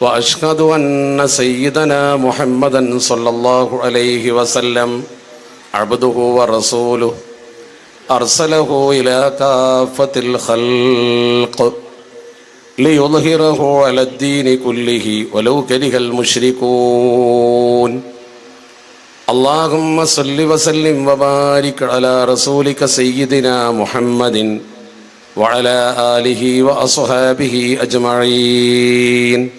واشهد ان سيدنا محمدا صلى الله عليه وسلم عبده ورسوله ارسله الى كافه الخلق ليظهره على الدين كله ولو كره المشركون اللهم صل وسلم وبارك على رسولك سيدنا محمد وعلى آله وأصحابه أجمعين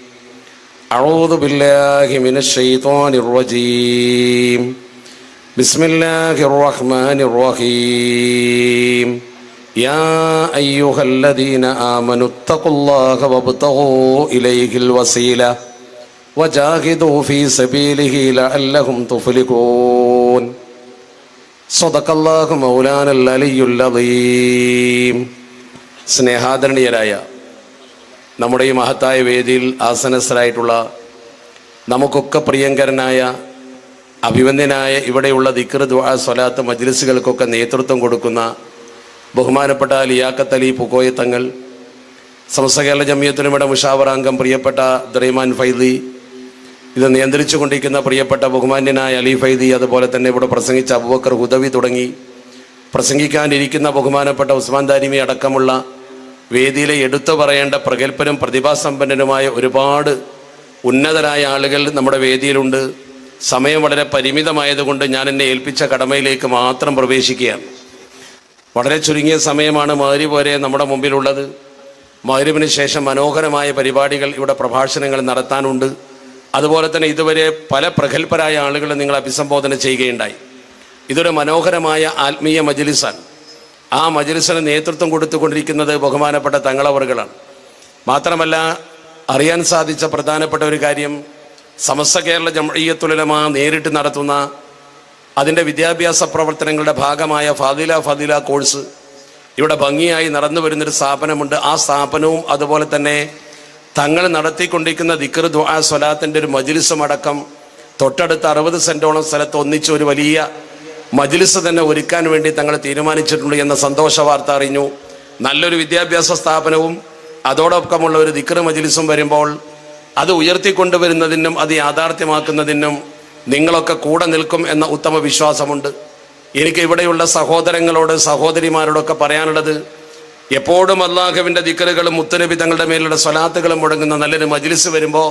أعوذ بالله من الشيطان الرجيم بسم الله الرحمن الرحيم يا أيها الذين آمنوا اتقوا الله وابتغوا إليه الوسيلة وجاهدوا في سبيله لعلهم تفلحون صدق الله مولانا العلي العظيم സ്നേഹാദരണീയരായ നമ്മുടെ ഈ മഹത്തായ വേദിയിൽ ആസനസ്ഥരായിട്ടുള്ള നമുക്കൊക്കെ പ്രിയങ്കരനായ അഭിവന്ദ്യനായ ഇവിടെയുള്ള ദിക്ർ ദ്വാ സ്വലാത്ത് മജ്ലിസുകൾക്കൊക്കെ നേതൃത്വം കൊടുക്കുന്ന ബഹുമാനപ്പെട്ട ലിയാക്കത്ത് അലി പുക്കോയത്തങ്ങൾ സമസ്ത കേരള ജമിയത്തിനുമിട മുഷാവറാംഗം പ്രിയപ്പെട്ട ദ്രൈമാൻ ഫൈദി ഇത് നിയന്ത്രിച്ചു കൊണ്ടിരിക്കുന്ന പ്രിയപ്പെട്ട ബഹുമാന്യനായ അലി ഫൈദി അതുപോലെ തന്നെ ഇവിടെ പ്രസംഗിച്ച അബുബക്കർ ഹുദവി തുടങ്ങി പ്രസംഗിക്കാനിരിക്കുന്ന ബഹുമാനപ്പെട്ട ഉസ്മാൻ ദാരിമി അടക്കമുള്ള വേദിയിലെ എടുത്തു പറയേണ്ട പ്രഗത്ഭരും പ്രതിഭാസമ്പന്നനുമായ ഒരുപാട് ഉന്നതരായ ആളുകൾ നമ്മുടെ വേദിയിലുണ്ട്. സമയം വളരെ പരിമിതമായതുകൊണ്ട് ഞാൻ എന്നെ ഏൽപ്പിച്ച കടമയിലേക്ക് മാത്രം പ്രവേശിക്കുകയാണ്. വളരെ ചുരുങ്ങിയ സമയമാണ് മാരി പോലെ നമ്മുടെ മുമ്പിലുള്ളത്. മാരുവിന് ശേഷം മനോഹരമായ പരിപാടികൾ ഇവിടെ പ്രഭാഷണങ്ങൾ നടത്താനുണ്ട്. അതുപോലെ തന്നെ ഇതുവരെ പല പ്രഗത്ഭരായ ആളുകൾ നിങ്ങൾ അഭിസംബോധന ചെയ്യുകയുണ്ടായി. ഇതൊരു മനോഹരമായ ആത്മീയ മജലിസാണ്. ആ മജലിസിന് നേതൃത്വം കൊടുത്തുകൊണ്ടിരിക്കുന്നത് ബഹുമാനപ്പെട്ട തങ്ങളവറുകളാണ്. മാത്രമല്ല അറിയാൻ സാധിച്ച പ്രധാനപ്പെട്ട ഒരു കാര്യം സമസ്ത കേരള ജമഴീയത്തുലമ നേരിട്ട് നടത്തുന്ന അതിന്റെ വിദ്യാഭ്യാസ പ്രവർത്തനങ്ങളുടെ ഭാഗമായ ഫാദില ഫാദില കോഴ്സ് ഇവിടെ ഭംഗിയായി നടന്നു വരുന്നൊരു സ്ഥാപനമുണ്ട്. ആ സ്ഥാപനവും അതുപോലെ തന്നെ തങ്ങൾ നടത്തിക്കൊണ്ടിരിക്കുന്ന ദിക്കർ ദ്വാ സ്വലാത്തിന്റെ ഒരു മജിലിസും അടക്കം തൊട്ടടുത്ത അറുപത് സെന്റോളം സ്ഥലത്ത് ഒന്നിച്ച് ഒരു വലിയ മജിലിസ് തന്നെ ഒരുക്കാൻ വേണ്ടി തങ്ങൾ തീരുമാനിച്ചിട്ടുണ്ട് എന്ന സന്തോഷ വാർത്ത അറിഞ്ഞു. നല്ലൊരു വിദ്യാഭ്യാസ സ്ഥാപനവും അതോടൊപ്പമുള്ള ഒരു ദിക്കർ മജ്ലിസും വരുമ്പോൾ അത് ഉയർത്തിക്കൊണ്ടുവരുന്നതിനും അത് യാഥാർത്ഥ്യമാക്കുന്നതിനും നിങ്ങളൊക്കെ കൂടെ നിൽക്കും എന്ന ഉത്തമ വിശ്വാസമുണ്ട്. എനിക്ക് ഇവിടെയുള്ള സഹോദരങ്ങളോട് സഹോദരിമാരോടൊക്കെ പറയാനുള്ളത് എപ്പോഴും അള്ളാഹുവിന്റെ ദിക്കറുകളും മുത്തനബി തങ്ങളുടെ മേലുള്ള സ്വലാത്തുകളും മുടങ്ങുന്ന നല്ലൊരു മജ്ലിസ് വരുമ്പോൾ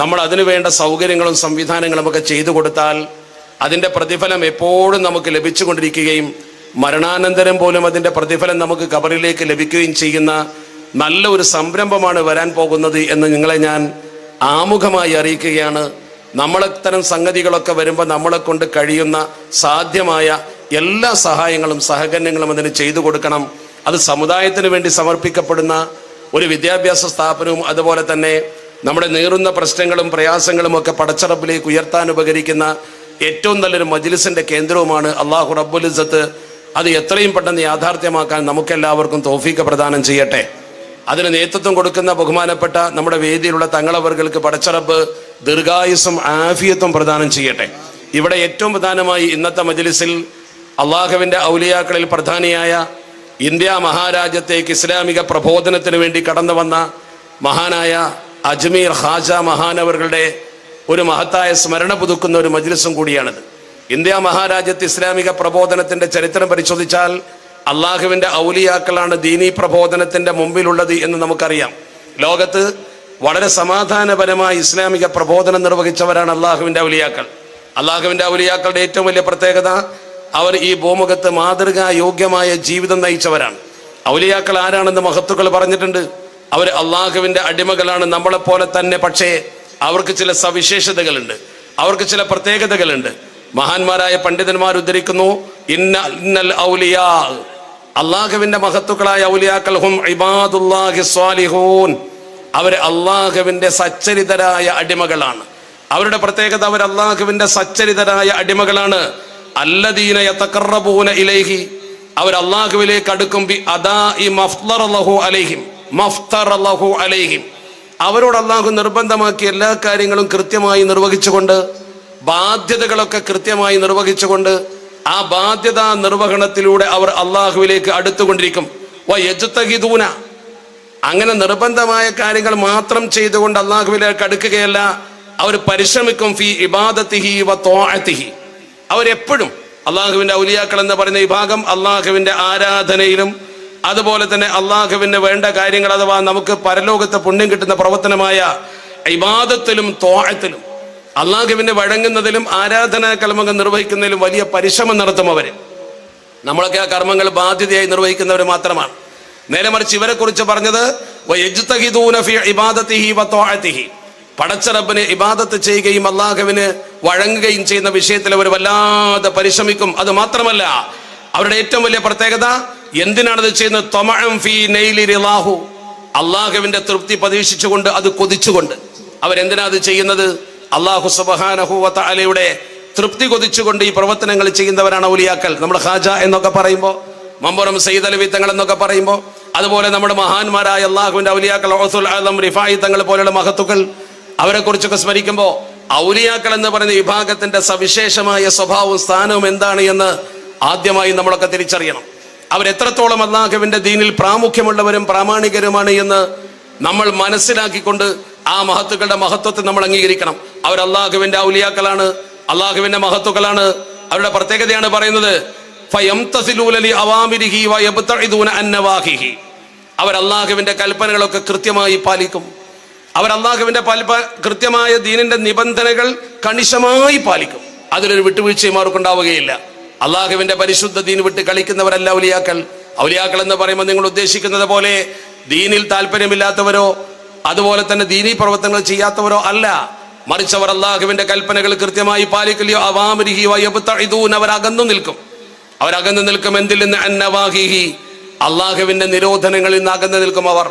നമ്മൾ അതിനു വേണ്ട സൗകര്യങ്ങളും സംവിധാനങ്ങളും ഒക്കെ ചെയ്തു കൊടുത്താൽ അതിന്റെ പ്രതിഫലം എപ്പോഴും നമുക്ക് ലഭിച്ചുകൊണ്ടിരിക്കുകയും മരണാനന്തരം പോലും അതിന്റെ പ്രതിഫലം നമുക്ക് കബറിലേക്ക് ലഭിക്കുകയും ചെയ്യുന്ന നല്ല ഒരു സംരംഭമാണ് വരാൻ പോകുന്നത് എന്ന് നിങ്ങളെ ഞാൻ ആമുഖമായി അറിയിക്കുകയാണ്. നമ്മളത്തരം സംഗതികളൊക്കെ വരുമ്പോൾ നമ്മളെ കൊണ്ട് കഴിയുന്ന സാധ്യമായ എല്ലാ സഹായങ്ങളും സഹകരണങ്ങളും അതിന് ചെയ്തു കൊടുക്കണം. അത് സമുദായത്തിന് വേണ്ടി സമർപ്പിക്കപ്പെടുന്ന ഒരു വിദ്യാഭ്യാസ സ്ഥാപനവും അതുപോലെ തന്നെ നമ്മുടെ നീറുന്ന പ്രശ്നങ്ങളും പ്രയാസങ്ങളും ഒക്കെ പടച്ചറപ്പിലേക്ക് ഉയർത്താൻ ഉപകരിക്കുന്ന ഏറ്റവും നല്ലൊരു മജ്ലിസിന്റെ കേന്ദ്രവുമാണ് അള്ളാഹു റബ്ബുൽ ഇസ്സത്ത്. അത് എത്രയും പെട്ടെന്ന് യാഥാർത്ഥ്യമാക്കാൻ നമുക്കെല്ലാവർക്കും തോഫീക്ക് പ്രദാനം ചെയ്യട്ടെ. അതിന് നേതൃത്വം കൊടുക്കുന്ന ബഹുമാനപ്പെട്ട നമ്മുടെ വേദിയിലുള്ള തങ്ങളവർക്ക് പടച്ചറപ്പ് ദീർഘായുസും ആഫിയത്വം പ്രദാനം ചെയ്യട്ടെ. ഇവിടെ ഏറ്റവും പ്രധാനമായി ഇന്നത്തെ മജ്ലിസിൽ അള്ളാഹുവിന്റെ ഔലിയാക്കളിൽ പ്രധാനിയായ ഇന്ത്യ മഹാരാജ്യത്തേക്ക് ഇസ്ലാമിക പ്രബോധനത്തിന് വേണ്ടി കടന്നു വന്ന മഹാനായ അജ്മീർ ഹാജ മഹാനവറുകളുടെ ഒരു മഹത്തായ സ്മരണ പുതുക്കുന്ന ഒരു മജ്ലിസും കൂടിയാണിത്. ഇന്ത്യ മഹാരാജ്യത്ത് ഇസ്ലാമിക പ്രബോധനത്തിന്റെ ചരിത്രം പരിശോധിച്ചാൽ അള്ളാഹുവിന്റെ ഔലിയാക്കളാണ് ദീനി പ്രബോധനത്തിന്റെ മുമ്പിലുള്ളത് എന്ന് നമുക്കറിയാം. ലോകത്ത് വളരെ സമാധാനപരമായി ഇസ്ലാമിക പ്രബോധനം നിർവഹിച്ചവരാണ് അള്ളാഹുവിന്റെ ഔലിയാക്കൾ. അള്ളാഹുവിന്റെ ഔലിയാക്കളുടെ ഏറ്റവും വലിയ പ്രത്യേകത അവർ ഈ ഭൂമുഖത്ത് മാതൃകാ യോഗ്യമായ ജീവിതം നയിച്ചവരാണ്. ഔലിയാക്കൾ ആരാണെന്ന് മഹത്തുക്കൾ പറഞ്ഞിട്ടുണ്ട്. അവർ അള്ളാഹുവിന്റെ അടിമകളാണ്. നമ്മളെപ്പോലെ തന്നെ പക്ഷേ അവർക്ക് ചില സവിശേഷതകളുണ്ട്. അവർക്ക് ചില പ്രത്യേകതകളുണ്ട്. മഹാന്മാരായ പണ്ഡിതന്മാർ ഉദ്ധരിക്കുന്നു ഇന്ന ഇന്നൽ ഔലിയാ. അള്ളാഹുവിന്റെ മഹത്തുക്കളായ ഔലിയാക്കൾ ഹും ഇബാദുല്ലാഹി സ്വാലിഹൂൻ. അവർ അള്ളാഹുവിന്റെ സച്ചരിതരായ അടിമകളാണ്. അവരുടെ പ്രത്യേകത അവർ അള്ളാഹുവിന്റെ സച്ചരിതരായ അടിമകളാണ്. അല്ലദീന യതഖറബൂന ഇലൈഹി. അവർ അള്ളാഹുവിലേക്ക് അടുക്കും ബി അദാ ഇ മഫ്ലറലഹു അലൈഹിം. മഫ്തറലഹു അലൈഹിം. അവരോട് അള്ളാഹു നിർബന്ധമാക്കിയ എല്ലാ കാര്യങ്ങളും കൃത്യമായി നിർവഹിച്ചുകൊണ്ട് ബാധ്യതകളൊക്കെ കൃത്യമായി നിർവഹിച്ചുകൊണ്ട് ആ ബാധ്യതാ നിർവഹണത്തിലൂടെ അവർ അള്ളാഹുവിലേക്ക് അടുത്തുകൊണ്ടിരിക്കും. വയജുത്തഹിദൂന അങ്ങനെ നിർബന്ധമായ കാര്യങ്ങൾ മാത്രം ചെയ്തുകൊണ്ട് അള്ളാഹുവിലേക്ക് അടുക്കുകയല്ല അവർ പരിശ്രമിക്കും ഫി ഇബാദത്തിഹി വ തോഅത്തിഹി അവരെപ്പോഴും അള്ളാഹുവിന്റെ ഔലിയാക്കൾ എന്ന് പറയുന്ന വിഭാഗം അള്ളാഹുവിന്റെ ആരാധനയിലും അതുപോലെ തന്നെ അള്ളാഹുവിന് വേണ്ട കാര്യങ്ങൾ അഥവാ നമുക്ക് പരലോകത്തെ പുണ്യം കിട്ടുന്ന പ്രവർത്തനമായ ഇബാദത്തിലും തോഴത്തിലും അള്ളാഹുവിന് വഴങ്ങുന്നതിലും ആരാധനാ കർമ്മങ്ങൾ നിർവഹിക്കുന്നതിലും വലിയ പരിശ്രമം നടത്തും അവർ നമ്മളൊക്കെ ആ കർമ്മങ്ങൾ ബാധ്യതയായി നിർവഹിക്കുന്നവർ മാത്രമാണ്. നേരെ മറിച്ച് ഇവരെ കുറിച്ച് പറഞ്ഞത് പടച്ചറബിന് ഇബാദത്ത് ചെയ്യുകയും അള്ളാഹുവിന് വഴങ്ങുകയും ചെയ്യുന്ന വിഷയത്തിൽ അവർ വല്ലാതെ പരിശ്രമിക്കും. അത് മാത്രമല്ല അവരുടെ ഏറ്റവും വലിയ പ്രത്യേകത എന്തിനാണത് ചെയ്യുന്നത്? ഫീ. അള്ളാഹുവിന്റെ തൃപ്തി പ്രതീക്ഷിച്ചുകൊണ്ട് അത് കൊതിച്ചുകൊണ്ട്. അവരെന്തിനാ അത് ചെയ്യുന്നത്? അള്ളാഹു സുബഹാനഹുവത്ത തൃപ്തി കൊതിച്ചുകൊണ്ട് ഈ പ്രവർത്തനങ്ങൾ ചെയ്യുന്നവരാണ് ഔലിയാക്കൾ. നമ്മൾ ഹാജ എന്നൊക്കെ പറയുമ്പോൾ മമ്പുറം സയ്യിദ് അലവി തങ്ങൾ എന്നൊക്കെ പറയുമ്പോൾ അതുപോലെ നമ്മുടെ മഹാന്മാരായ അള്ളാഹുവിന്റെ ഔലിയാക്കൾ ഓസുൽ ആലം റിഫായി തങ്ങൾ പോലെയുള്ള മഹത്തുക്കൾ അവരെ കുറിച്ചൊക്കെ സ്മരിക്കുമ്പോൾ ഔലിയാക്കൾ എന്ന് പറയുന്ന വിഭാഗത്തിന്റെ സവിശേഷമായ സ്വഭാവവും സ്ഥാനവും എന്താണ് എന്ന് ആദ്യമായി നമ്മളൊക്കെ തിരിച്ചറിയണം. അവരെത്രത്തോളം അള്ളാഹുവിന്റെ ദീനിൽ പ്രാമുഖ്യമുള്ളവരും പ്രാമാണികരുമാണ് എന്ന് നമ്മൾ മനസ്സിലാക്കിക്കൊണ്ട് ആ മഹത്തുക്കളുടെ മഹത്വത്തെ നമ്മൾ അംഗീകരിക്കണം. അവർ അള്ളാഹുവിന്റെ ഔലിയാക്കളാണ് അള്ളാഹുവിന്റെ മഹത്വക്കളാണ് അവരുടെ പ്രത്യേകതയാണ് പറയുന്നത്. അവർ അള്ളാഹുവിന്റെ കൽപ്പനകളൊക്കെ കൃത്യമായി പാലിക്കും. അവർ അള്ളാഹുവിന്റെ കൃത്യമായ ദീനിന്റെ നിബന്ധനകൾ കണിശമായി പാലിക്കും. അതിലൊരു വിട്ടുവീഴ്ചയും അവർക്കുണ്ടാവുകയില്ല അള്ളാഹുവിന്റെ പരിശുദ്ധ ദീൻ വിട്ട് കളിക്കുന്നവരല്ല ഔലിയാക്കൾ. ഔലിയാക്കൾ എന്ന് പറയുമ്പോൾ നിങ്ങൾ ഉദ്ദേശിക്കുന്നത് പോലെ ദീനിൽ താല്പര്യമില്ലാത്തവരോ അതുപോലെ തന്നെ ദീനീ പ്രവർത്തനങ്ങൾ ചെയ്യാത്തവരോ അല്ല. മറിച്ചവർ അള്ളാഹുവിന്റെ കൽപ്പനകൾ കൃത്യമായി പാലിക്കലിയോ അവാമരിഹി വയബുത്തഇദൂൻ അവർ അകന്നു നിൽക്കും. അവർ അകന്നു നിൽക്കും എന്തിൽ നിന്ന്? അന്നവാഹിഹി. അള്ളാഹുവിന്റെ നിരോധനങ്ങളിൽ നിന്ന് അകന്നു നിൽക്കും അവർ.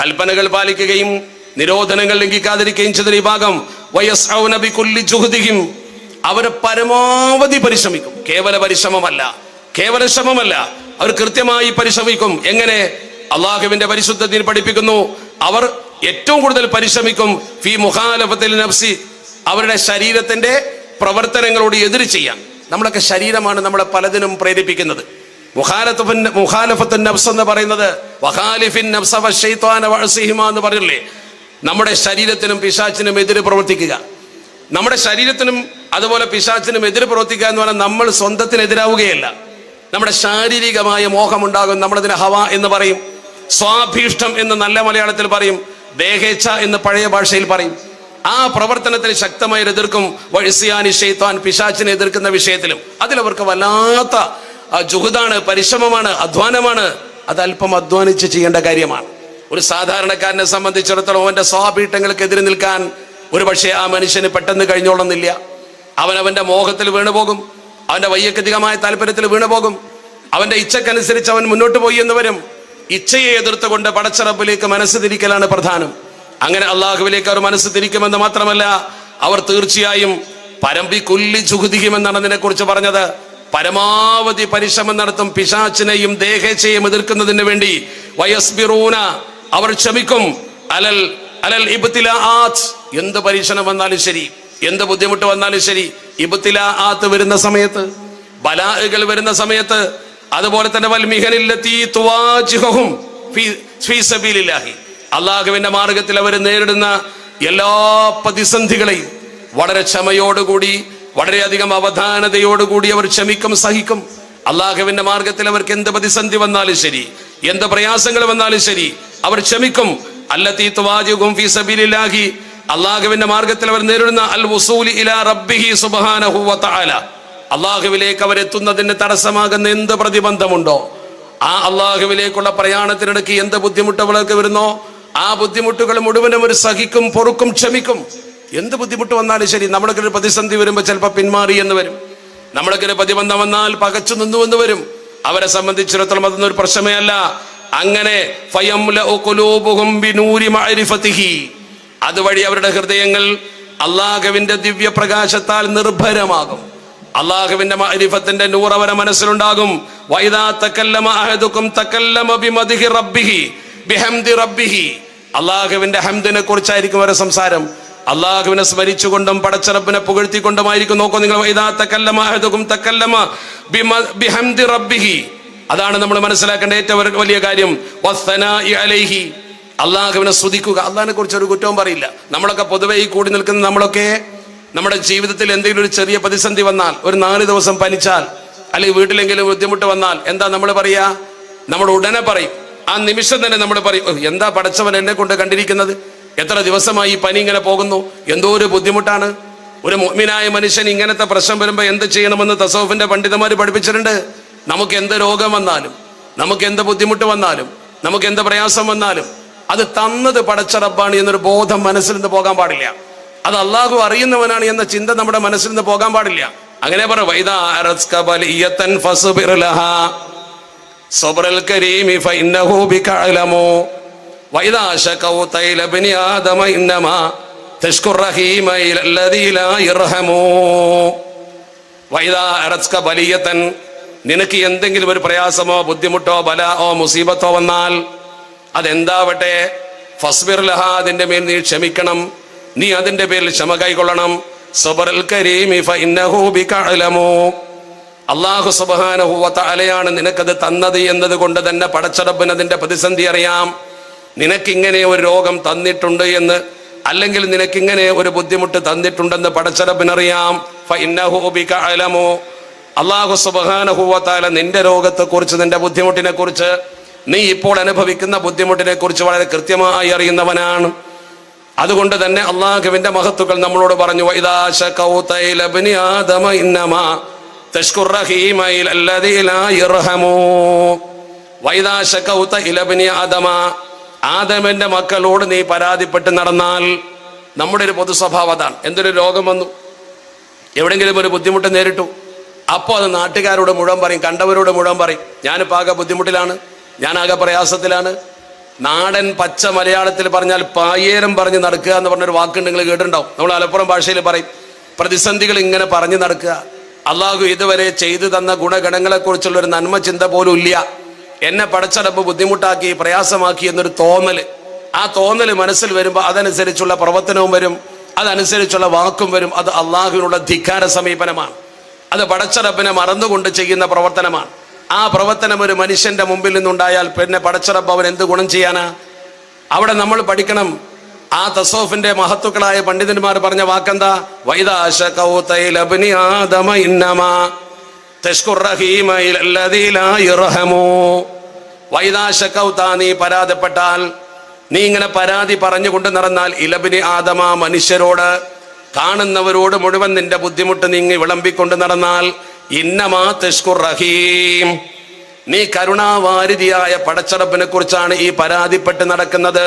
കൽപ്പനകൾ പാലിക്കുകയും നിരോധനങ്ങൾ ലംഘിക്കാതിരിക്കുകയും ചെയ്ത വിഭാഗം വയസ്ഔന കുല്ലി ജുഹ്ദിഹിം. അവർ പരമാവധി പരിശ്രമിക്കും. കേവല പരിശ്രമമല്ല. കേവല ശ്രമമല്ല. അവർ കൃത്യമായി പരിശ്രമിക്കും. എങ്ങനെ? അള്ളാഹുവിന്റെ പരിശുദ്ധത്തിന് പഠിപ്പിക്കുന്നു. അവർ ഏറ്റവും കൂടുതൽ പരിശ്രമിക്കും. ഫി മുഖാലഫത്തിൽ നഫ്സി. അവരുടെ ശരീരത്തിന്റെ പ്രവർത്തനങ്ങളോട് എതിര് ചെയ്യാൻ. നമ്മളൊക്കെ ശരീരമാണ് നമ്മളെ പലതിനും പ്രേരിപ്പിക്കുന്നത്. മുഖാലഫത്തുൻ നഫ്സ് എന്ന് പറയുന്നത് വഖാലിഫിൻ നഫ്സ എന്ന് പറഞ്ഞില്ലേ? നമ്മുടെ ശരീരത്തിനും പിശാച്ചിനും എതിര് പ്രവർത്തിക്കുക. നമ്മുടെ ശരീരത്തിനും അതുപോലെ പിശാച്ചിനും എതിര് പ്രവർത്തിക്കുക എന്ന് പറഞ്ഞാൽ നമ്മൾ സ്വന്തത്തിനെതിരാവുകയല്ല. നമ്മുടെ ശാരീരികമായ മോഹമുണ്ടാകും നമ്മളതിന് ഹവ എന്ന് പറയും സ്വാഭീഷ്ടം എന്ന് നല്ല മലയാളത്തിൽ പറയും ദേഹേച്ഛ എന്ന് പഴയ ഭാഷയിൽ പറയും. ആ പ്രവർത്തനത്തിൽ ശക്തമായി എതിർക്കും വഴിസിയാനി ഷെയ്ത്താൻ പിശാച്ചിനെ എതിർക്കുന്ന വിഷയത്തിലും. അതിലവർക്ക് വല്ലാത്ത ജുഹുദാണ് പരിശ്രമമാണ് അധ്വാനമാണ്. അത് അല്പം അധ്വാനിച്ച് ചെയ്യേണ്ട കാര്യമാണ്. ഒരു സാധാരണക്കാരനെ സംബന്ധിച്ചിടത്തോളം അവന്റെ സ്വാപീഠങ്ങൾക്കെതിരെ നിൽക്കാൻ ഒരു പക്ഷേ ആ മനുഷ്യന് പെട്ടെന്ന് കഴിഞ്ഞോളുന്നില്ല. അവൻ അവന്റെ മോഹത്തിൽ വീണുപോകും. അവന്റെ വൈയക്തികമായ താല്പര്യത്തിൽ വീണുപോകും. അവന്റെ ഇച്ഛക്കനുസരിച്ച് അവൻ മുന്നോട്ട് പോയി എന്ന് വരും. ഇച്ഛയെ എതിർത്തുകൊണ്ട് പടച്ചറപ്പിലേക്ക് മനസ്സ് തിരിക്കലാണ് പ്രധാനം. അങ്ങനെ അള്ളാഹുവിലേക്ക് അവർ മനസ്സ് തിരിക്കുമെന്ന് മാത്രമല്ല അവർ തീർച്ചയായും പരമ്പി കൊല്ലി ചുഹുതിക്കുമെന്നാണ് അതിനെ കുറിച്ച് പറഞ്ഞത്. പരമാവധി പരിശ്രമം നടത്തും പിശാച്ചിനെയും ദേഹേച്ഛയും എതിർക്കുന്നതിന് വേണ്ടി വയസ്ബിറൂന അവർ ക്ഷമിക്കും. അലൽ എന്ത് പരീക്ഷണം വന്നാലും ശരി. എന്ത് ബുദ്ധിമുട്ട് വന്നാലും ശരി. ഇബത്തില ആത്ത് വരുന്ന സമയത്ത് ബലാഹുകൾ വരുന്ന സമയത്ത് അതുപോലെ തന്നെ അള്ളാഹുവിന്റെ മാർഗത്തിൽ അവർ നേരിടുന്ന എല്ലാ പ്രതിസന്ധികളെയും വളരെ ക്ഷമയോടുകൂടി വളരെയധികം അവധാനതയോടുകൂടി അവർ ക്ഷമിക്കും സഹിക്കും. അള്ളാഹുവിന്റെ മാർഗത്തിൽ അവർക്ക് എന്ത് പ്രതിസന്ധി വന്നാലും ശരി. എന്ത് പ്രയാസങ്ങൾ വന്നാലും ശരി. അവർ ക്ഷമിക്കും. അള്ളാഹുവിന്റെ മാർഗത്തിൽ അവർ നേരിടുന്ന അൽ വസൂലി ഇലാ റബ്ബിഹി സുബ്ഹാനഹു വ തആല അള്ളാഹുവിലേക്ക് അവരെത്തുന്നതിന് തടസ്സമാകുന്ന എന്ത് പ്രതിബന്ധമുണ്ടോ? ആ അള്ളാഹുവിലേക്കുള്ള പ്രയാണത്തിനിടയ്ക്ക് എന്ത് ബുദ്ധിമുട്ട് ബുദ്ധിമുട്ടുകളൊക്കെ വരുന്നോ? ആ ബുദ്ധിമുട്ടുകൾ മുഴുവനും ഒരു സഹിക്കും പൊറുക്കും ക്ഷമിക്കും. എന്ത് ബുദ്ധിമുട്ട് വന്നാലും ശരി നമ്മുടെ ഒരു പ്രതിസന്ധി വരുമ്പോൾ ചിലപ്പോൾ പിന്മാറി എന്ന് വരും. നമ്മുടെ ഒരു പ്രതിബന്ധം വന്നാൽ പകച്ചു നിന്നു എന്ന് വരും. അവരെ സംബന്ധിച്ചിടത്തോളം അതൊന്നും ഒരു പ്രശ്നമേ അല്ല. അങ്ങനെ അതുവഴി അവരുടെ ഹൃദയങ്ങൾ അള്ളാഹുവിന്റെ ദിവ്യ പ്രകാശത്താൽ നിർഭരമാകും. അള്ളാഹുവിന്റെ മഅരിഫത്തിന്റെ നൂർ അവരെ മനസ്സിലുണ്ടാകും അള്ളാഹുവിന്റെ ഹംദിനെ കുറിച്ചായിരിക്കും അവരുടെ സംസാരം. അള്ളാഹുവിനെ സ്മരിച്ചുകൊണ്ടും പടച്ചറബിനെ പുകഴ്ത്തിക്കൊണ്ടുമായിരിക്കും. നോക്കൂ നിങ്ങൾ അതാണ് നമ്മൾ മനസ്സിലാക്കേണ്ട ഏറ്റവും വലിയ കാര്യം. അലൈഹി അള്ളാഹുവിനെ സ്തുതിക്കുക. അള്ളാഹിനെ കുറിച്ച് ഒരു കുറ്റവും പറയില്ല. നമ്മളൊക്കെ പൊതുവെ ഈ കൂടി നിൽക്കുന്ന നമ്മളൊക്കെ നമ്മുടെ ജീവിതത്തിൽ എന്തെങ്കിലും ഒരു ചെറിയ പ്രതിസന്ധി വന്നാൽ ഒരു നാല് ദിവസം പനിച്ചാൽ അല്ലെങ്കിൽ വീട്ടിലെങ്കിലും ബുദ്ധിമുട്ട് വന്നാൽ എന്താ നമ്മൾ പറയാ? നമ്മൾ ഉടനെ പറയും. ആ നിമിഷം തന്നെ നമ്മൾ പറയും എന്താ പടച്ചവൻ എന്നെ കൊണ്ട് കണ്ടിരിക്കുന്നത്? എത്ര ദിവസമായി ഈ പനി ഇങ്ങനെ പോകുന്നു? എന്തോ ഒരു ബുദ്ധിമുട്ടാണ്. ഒരു മുഅ്മിനായ മനുഷ്യൻ ഇങ്ങനത്തെ പ്രശ്നം വരുമ്പോൾ എന്ത് ചെയ്യണമെന്ന് തസോഫിന്റെ പണ്ഡിതന്മാർ പഠിപ്പിച്ചിട്ടുണ്ട്. നമുക്ക് എന്ത് രോഗം വന്നാലും നമുക്ക് എന്ത് ബുദ്ധിമുട്ട് വന്നാലും നമുക്ക് എന്ത് പ്രയാസം വന്നാലും അത് തന്നത് പടച്ച റബ്ബാണ് എന്നൊരു ബോധം മനസ്സിൽ നിന്ന് പോകാൻ പാടില്ല. അത് അള്ളാഹു അറിയുന്നവനാണ് എന്ന ചിന്ത നമ്മുടെ മനസ്സിൽ നിന്ന് പോകാൻ പാടില്ല. അങ്ങനെ പറ വൈദാ നിനക്ക് എന്തെങ്കിലും ഒരു പ്രയാസമോ ബുദ്ധിമുട്ടോ ബലോ മുസീബത്തോ വന്നാൽ അതെന്താവട്ടെ? ഫസ്ബിർ ലഹ അതിന്റെ മേൽ നീ ക്ഷമിക്കണം. നീ അതിന്റെ പേരിൽ ക്ഷമ കൈക്കൊള്ളണം. അള്ളാഹു സുബാനഹുവത്ത അലയാണ് നിനക്കത് തന്നത് എന്നത് കൊണ്ട് തന്നെ പടച്ചടപ്പിന് അതിന്റെ പ്രതിസന്ധി അറിയാം. നിനക്കിങ്ങനെ ഒരു രോഗം തന്നിട്ടുണ്ട് എന്ന് അല്ലെങ്കിൽ നിനക്കിങ്ങനെ ഒരു ബുദ്ധിമുട്ട് തന്നിട്ടുണ്ടെന്ന് പടച്ചടപ്പിനറിയാം ഫ ഇന്നഹൂബിക അലമോ അള്ളാഹു സുബാനഹുവത്താല നിന്റെ രോഗത്തെ കുറിച്ച് നിന്റെ ബുദ്ധിമുട്ടിനെ കുറിച്ച് നീ ഇപ്പോൾ അനുഭവിക്കുന്ന ബുദ്ധിമുട്ടിനെ കുറിച്ച് വളരെ കൃത്യമായി അറിയുന്നവനാണ്. അതുകൊണ്ട് തന്നെ അള്ളാഹുവിന്റെ മഹത്തുക്കൾ നമ്മളോട് പറഞ്ഞു ആദമന്റെ ശകൗത ഇബ്നി ആദമ ഇന്നമാ തശ്കുർ റഹീമ ഇലല്ലദീ ലാ യർഹമു." ശകൗത ഇബ്നി ആദമ ആദമിന്റെ മക്കളോട് നീ പരാതിപ്പെട്ട് നടന്നാൽ നമ്മുടെ ഒരു പൊതു സ്വഭാവം എന്തൊരു രോഗം വന്നു? എവിടെങ്കിലും ഒരു ബുദ്ധിമുട്ട് നേരിട്ടു? അപ്പോൾ അത് നാട്ടുകാരോട് മുഴുവൻ പറയും കണ്ടവരോട് മുഴുവൻ പറയും. ഞാനിപ്പോൾ ആകെ ബുദ്ധിമുട്ടിലാണ് ഞാനാകെ പ്രയാസത്തിലാണ്. നാടൻ പച്ച മലയാളത്തിൽ പറഞ്ഞാൽ പായേരം പറഞ്ഞ് നടക്കുക എന്ന് പറഞ്ഞൊരു വാക്കുണ്ട് നിങ്ങൾ കേട്ടിട്ടുണ്ടാവും. നമ്മൾ മലപ്പുറം ഭാഷയിൽ പറയും പ്രതിസന്ധികൾ ഇങ്ങനെ പറഞ്ഞു നടക്കുക. അള്ളാഹു ഇതുവരെ ചെയ്തു തന്ന ഗുണഗണങ്ങളെക്കുറിച്ചുള്ള ഒരു നന്മ ചിന്ത പോലും ഇല്ല. എന്നെ പടച്ചടപ്പ് ബുദ്ധിമുട്ടാക്കി പ്രയാസമാക്കി എന്നൊരു തോന്നൽ. ആ തോന്നൽ മനസ്സിൽ വരുമ്പോൾ അതനുസരിച്ചുള്ള പ്രവർത്തനവും വരും അതനുസരിച്ചുള്ള വാക്കും വരും. അത് അള്ളാഹുവിനുള്ള ധിക്കാര സമീപനമാണ്. അത് പടച്ചറപ്പിനെ മറന്നുകൊണ്ട് ചെയ്യുന്ന പ്രവർത്തനമാണ്. ആ പ്രവർത്തനം ഒരു മനുഷ്യന്റെ മുമ്പിൽ നിന്നുണ്ടായാൽ പിന്നെ പടച്ചറപ്പ് അവൻ എന്ത് ഗുണം ചെയ്യാനാ? അവിടെ നമ്മൾ പഠിക്കണം. ആ തസോഫിന്റെ മഹത്തുക്കളായ പണ്ഡിതന്മാർ പറഞ്ഞ വാക്കെന്താ? നീ പരാതിപ്പെട്ടാൽ നീ ഇങ്ങനെ പരാതി പറഞ്ഞുകൊണ്ട് നടന്നാൽ ഇലബിനി ആദമ മനുഷ്യരോട് കാണുന്നവരോട് മുഴുവൻ നിന്റെ ബുദ്ധിമുട്ട് നീങ്ങി വിളമ്പിക്കൊണ്ട് നടന്നാൽ ഇന്നമാ തഷ്കുർ റഹീം. നീ കരുണാവാരിതിയായ പടച്ചടപ്പിനെ കുറിച്ചാണ് ഈ പരാതിപ്പെട്ട് നടക്കുന്നത്.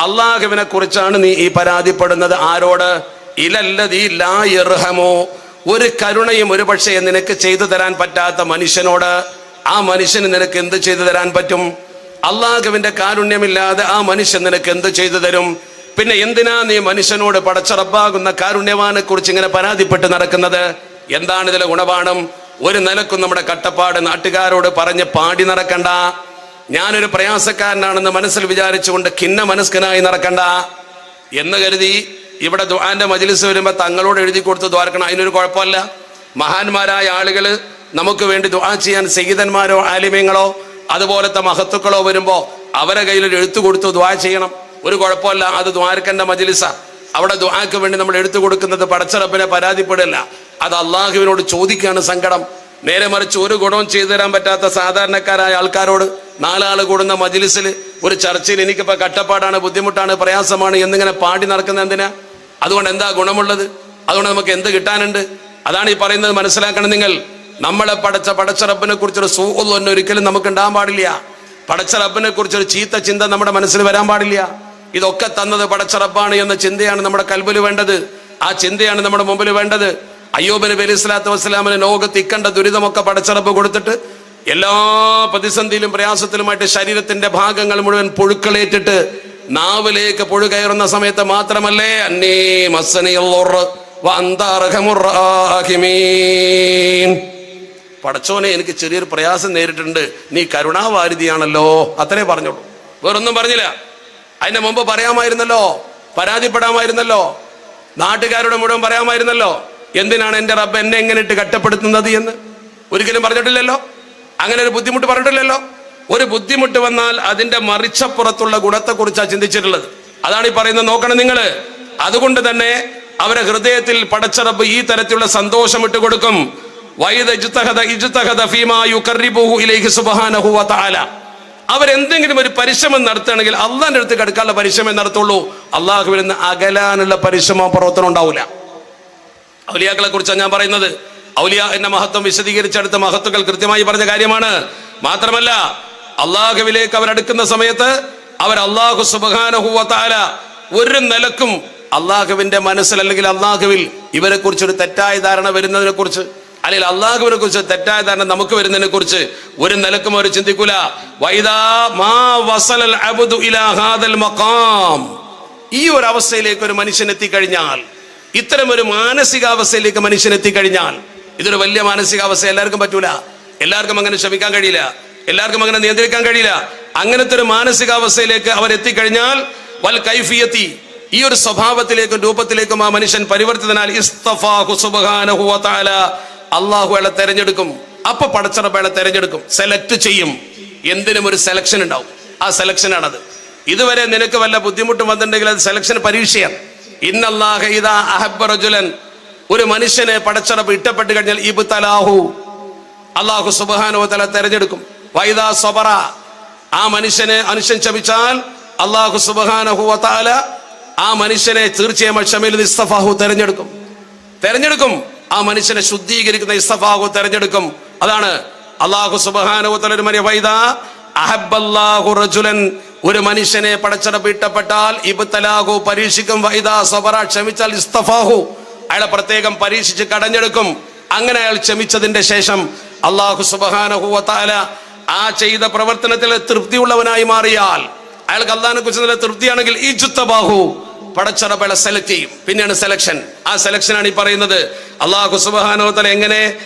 അള്ളാഹുവിനെ കുറിച്ചാണ് നീ ഈ പരാതിപ്പെടുന്നത്. ആരോട്? ഇലല്ലതീ ലാ ഒരു കരുണയും ഒരു പക്ഷേ നിനക്ക് ചെയ്തു തരാൻ പറ്റാത്ത മനുഷ്യനോട് ആ മനുഷ്യന് നിനക്ക് എന്ത് ചെയ്തു തരാൻ പറ്റും? അള്ളാഹുവിന്റെ കാരുണ്യമില്ലാതെ ആ മനുഷ്യൻ നിനക്ക് എന്ത് ചെയ്തു തരും? പിന്നെ എന്തിനാ നീ മനുഷ്യനോട് പടച്ചറപ്പാകുന്ന കാരുണ്യവാനെ കുറിച്ച് ഇങ്ങനെ പരാതിപ്പെട്ട് നടക്കുന്നത്? എന്താണ് ഇതിലെ ഗുണപാഠം? ഒരു നിലക്കും നമ്മുടെ കട്ടപ്പാട് നാട്ടുകാരോട് പറഞ്ഞ് പാടി നടക്കണ്ട. ഞാനൊരു പ്രയാസക്കാരനാണെന്ന് മനസ്സിൽ വിചാരിച്ചുകൊണ്ട് ഖിന്ന മനസ്കനായി നടക്കണ്ട. എന്ന് കരുതി ഇവിടെ ദ്വാന്റെ മജിലിസ് വരുമ്പോൾ തങ്ങളോട് എഴുതി കൊടുത്ത് ദ്വാരക്കണം അതിനൊരു കുഴപ്പമല്ല. മഹാന്മാരായ ആളുകൾ നമുക്ക് വേണ്ടി ദ്വാ ചെയ്യാൻ സഹിതന്മാരോ ആലിമ്യങ്ങളോ അതുപോലത്തെ മഹത്തുക്കളോ വരുമ്പോൾ അവരെ കയ്യിൽ എഴുത്തു കൊടുത്ത് ദ്വാ ചെയ്യണം. ഒരു കുഴപ്പമല്ല അത് ദ്വാരക്കന്റെ മജിലിസ. അവിടെ ദ്വാക്ക് വേണ്ടി നമ്മൾ എടുത്തു കൊടുക്കുന്നത് പടച്ചറപ്പിനെ പരാതിപ്പെടില്ല അത് അള്ളാഹുവിനോട് ചോദിക്കുകയാണ് സങ്കടം. നേരെ മറിച്ച് ഒരു ഗുണവും ചെയ്തു തരാൻ പറ്റാത്ത സാധാരണക്കാരായ ആൾക്കാരോട് നാലാൾ കൂടുന്ന മജിലിസിൽ ഒരു ചർച്ചയിൽ എനിക്കിപ്പോൾ കട്ടപ്പാടാണ് ബുദ്ധിമുട്ടാണ് പ്രയാസമാണ് എന്നിങ്ങനെ പാടി നടക്കുന്ന എന്തിനാ? അതുകൊണ്ട് എന്താ ഗുണമുള്ളത്? അതുകൊണ്ട് നമുക്ക് എന്ത് കിട്ടാനുണ്ട്? അതാണ് ഈ പറയുന്നത് മനസ്സിലാക്കണം നിങ്ങൾ. നമ്മളെ പടച്ച പടച്ചറപ്പിനെ കുറിച്ചൊരു സൂഹൊന്നും ഒരിക്കലും നമുക്ക് ഉണ്ടാകാൻ പാടില്ല. പടച്ചറപ്പിനെ കുറിച്ചൊരു ചീത്ത ചിന്ത നമ്മുടെ മനസ്സിൽ വരാൻ പാടില്ല. ഇതൊക്കെ തന്നത് പടച്ചറപ്പാണ് എന്ന ചിന്തയാണ് നമ്മുടെ കൽബിൽ വേണ്ടത്. ആ ചിന്തയാണ് നമ്മുടെ മുമ്പിൽ വേണ്ടത്. അയ്യൂബ് നബി അലൈഹി സ്വലാത്തു വസ്സലാമിന് ലോകത്ത് ഇക്കണ്ട ദുരിതമൊക്കെ പടച്ചറപ്പ് കൊടുത്തിട്ട് എല്ലാ പ്രതിസന്ധിയിലും പ്രയാസത്തിലുമായിട്ട് ശരീരത്തിന്റെ ഭാഗങ്ങൾ മുഴുവൻ പുഴുക്കളേറ്റിട്ട് നാവിലേക്ക് പുഴു കയറുന്ന സമയത്ത് മാത്രമല്ലേ? അന്നേ പടച്ചോനെ എനിക്ക് ചെറിയൊരു പ്രയാസം നേരിട്ടുണ്ട്. നീ കരുണാവാരിതിയാണല്ലോ അത്രേ പറഞ്ഞോളൂ. വേറൊന്നും പറഞ്ഞില്ല. അതിന്റെ മുമ്പ് പറയാമായിരുന്നല്ലോ പരാതിപ്പെടാമായിരുന്നല്ലോ നാട്ടുകാരുടെ മുഴുവൻ പറയാമായിരുന്നല്ലോ എന്തിനാണ് എന്റെ റബ്ബ് എന്നെ എങ്ങനെ ഇട്ട് കട്ടപ്പെടുത്തുന്നത് എന്ന്? ഒരിക്കലും പറഞ്ഞിട്ടില്ലല്ലോ. അങ്ങനെ ഒരു ബുദ്ധിമുട്ട് പറഞ്ഞിട്ടില്ലല്ലോ. ഒരു ബുദ്ധിമുട്ട് വന്നാൽ അതിന്റെ മറിച്ചപ്പുറത്തുള്ള ഗുണത്തെക്കുറിച്ചാണ് ചിന്തിച്ചിട്ടുള്ളത്. അതാണ് ഈ പറയുന്നത്. നോക്കണം നിങ്ങൾ അതുകൊണ്ട് തന്നെ അവരെ ഹൃദയത്തിൽ പടച്ച റബ്ബ് ഈ തരത്തിലുള്ള സന്തോഷം ഇട്ട് കൊടുക്കും. വൈദ ഇജ്തഹദ ഇജ്തഹദ ഫീമാ യുഖർരിബുഹു ഇലൈഹി സുബ്ഹാനഹു അവരെന്തെങ്കിലും ഒരു പരിശ്രമം നടത്തുകയാണെങ്കിൽ അള്ളാന്റെ അടുത്ത് കിടക്കാനുള്ള പരിശ്രമം നടത്തുള്ളൂ. അള്ളാഹുവിൽ നിന്ന് അകലാനുള്ള പരിശ്രമം പ്രവർത്തനം ഉണ്ടാവില്ല ഔലിയാക്കളെ കുറിച്ചാണ് ഞാൻ പറയുന്നത്. ഔലിയ എന്ന മഹത്വം വിശദീകരിച്ചെടുത്ത മഹത്വങ്ങൾ കൃത്യമായി പറഞ്ഞ കാര്യമാണ്. മാത്രമല്ല അള്ളാഹുവിലേക്ക് അവരടുക്കുന്ന സമയത്ത് അവർ അള്ളാഹു സുബാനഹുവത്താല ഒരു നിലക്കും അള്ളാഹുവിന്റെ മനസ്സിൽ അല്ലെങ്കിൽ അള്ളാഹുവിൽ ഇവരെ കുറിച്ച് ഒരു തെറ്റായ ധാരണ വരുന്നതിനെ കുറിച്ച് അല്ലെങ്കിൽ അള്ളാഹുവിനെ കുറിച്ച് തെറ്റായ ധാരണ നമുക്ക് വരുന്നതിനെ കുറിച്ച് ഒരു നിലക്കും അവർ ചിന്തിക്കൂല. ഈ ഒരു അവസ്ഥയിലേക്ക് ഒരു മനുഷ്യൻ എത്തിക്കഴിഞ്ഞാൽ ഇത്തരം ഒരു മാനസികാവസ്ഥയിലേക്ക് മനുഷ്യൻ എത്തിക്കഴിഞ്ഞാൽ ഇതൊരു വലിയ മാനസികാവസ്ഥ എല്ലാവർക്കും പറ്റൂല. എല്ലാവർക്കും അങ്ങനെ ക്ഷമിക്കാൻ കഴിയില്ല. എല്ലാവർക്കും അങ്ങനെ നിയന്ത്രിക്കാൻ കഴിയില്ല. അങ്ങനത്തെ ഒരു മാനസികാവസ്ഥയിലേക്ക് അവർ എത്തിക്കഴിഞ്ഞാൽ വൽ കൈഫിയത്തി ഈ ഒരു സ്വഭാവത്തിലേക്കും രൂപത്തിലേക്കും ആ മനുഷ്യൻ പരിവർത്തിതനാൽ അള്ളാഹു അയാളെ തെരഞ്ഞെടുക്കും. അപ്പൊ പടച്ചറപ്പ് അയാളെ തെരഞ്ഞെടുക്കും. സെലക്ട് ചെയ്യും. എന്തിനും ഒരു സെലക്ഷൻ ഉണ്ടാവും. ആ സെലക്ഷൻ ആണത്. ഇതുവരെ നിനക്ക് വല്ല ബുദ്ധിമുട്ടും വന്നിട്ടുണ്ടെങ്കിൽ അത് സെലക്ഷൻ പരീക്ഷയാണ്. ഇന്നല്ലാഹ ഇദാ അഹബ്ബ റജുലൻ. ഒരു മനുഷ്യനെ പടച്ചറപ്പ് ഇഷ്ടപ്പെട്ട് കഴിഞ്ഞാൽ ഇബ്തലാഹു. അള്ളാഹു സുബാനോ തല തെരഞ്ഞെടുക്കും. വൈദാ സൊബറ. ആ മനുഷ്യനെ മനുഷ്യൻ ക്ഷമിച്ചാൽ അള്ളാഹു സുബ്ഹാനഹു വ ആ മനുഷ്യനെ തീർച്ചയായും ക്ഷമയിൽ തിരഞ്ഞെടുക്കും തെരഞ്ഞെടുക്കും. തെരഞ്ഞെടുക്കും. ആ മനുഷ്യനെ ശുദ്ധീകരിക്കുന്ന ഇസ്തഫാഹു തെരഞ്ഞെടുക്കും. അതാണ് അള്ളാഹു അഹബ്ബല്ലാഹു റജുലൻ. ഒരു മനുഷ്യനെ പടച്ചടപ്പ് ഇട്ടപ്പെട്ടാൽ പരീക്ഷിക്കും. വൈദാ സബറ ക്ഷമിച്ചാൽ ഇസ്തഫാഹു. അയാളെ പ്രത്യേകം പരീക്ഷിച്ച് കടഞ്ഞെടുക്കും. അങ്ങനെ അയാൾ ക്ഷമിച്ചതിന്റെ ശേഷം അള്ളാഹു തആല ആ ചെയ്ത പ്രവർത്തനത്തിൽ തൃപ്തിയുള്ളവനായി മാറിയാൽ അയാൾക്ക് അള്ളാഹിനെ കുറിച്ച് തൃപ്തിയാണെങ്കിൽ ഈ ചുത്തബാഹു പടച്ചറപ്പളെ സെലക്ട് ചെയ്യും. പിന്നെയാണ് സെലക്ഷൻ ആ സെലക്ഷനാണ് ഈ പറയുന്നത്. അള്ളാഹു സുബ്ഹാനഹു തല എങ്ങനെ?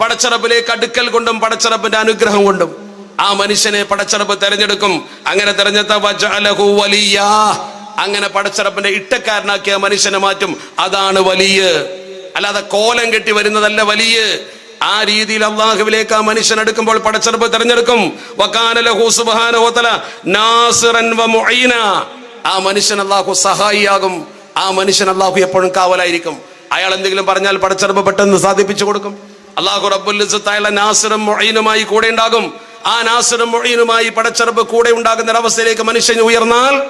പടച്ചറപ്പിലേക്ക് അടുക്കൽ കൊണ്ടും പടച്ചറപ്പിന്റെ അനുഗ്രഹം കൊണ്ടും ആ മനുഷ്യനെ പടച്ചറപ്പ് തെരഞ്ഞെടുക്കും. അങ്ങനെ തെരഞ്ഞെടുത്ത അങ്ങനെ പടച്ചറപ്പിന്റെ ഇട്ടക്കാരനാക്കിയ മനുഷ്യനെ മാറ്റും. അതാണ് വലിയ. അല്ലാതെ കോലം കെട്ടി വരുന്നതല്ല വലിയ. ആ രീതിയിൽ അള്ളാഹുവിലേക്ക് ആ മനുഷ്യൻ എടുക്കുമ്പോൾ പടച്ചെറുപ്പ് തെരഞ്ഞെടുക്കും. ആ മനുഷ്യൻ അള്ളാഹു സഹായിയാകും. ആ മനുഷ്യൻ അള്ളാഹു എപ്പോഴും കാവലായിരിക്കും. അയാൾ എന്തെങ്കിലും പറഞ്ഞാൽ പടച്ചെറുപ്പ് പെട്ടെന്ന് സാധിപ്പിച്ചു കൊടുക്കും. അള്ളാഹു റബ്ബുൽ ഇസ്സത്തായുള്ള നാസിറും മൊഴീനുമായി കൂടെ ഉണ്ടാകും. ആ നാസിറും മൊഴീനുമായി പടച്ചെറുപ്പ് കൂടെ ഉണ്ടാകുന്ന ഒരവസ്ഥയിലേക്ക് മനുഷ്യൻ ഉയർന്നാൽ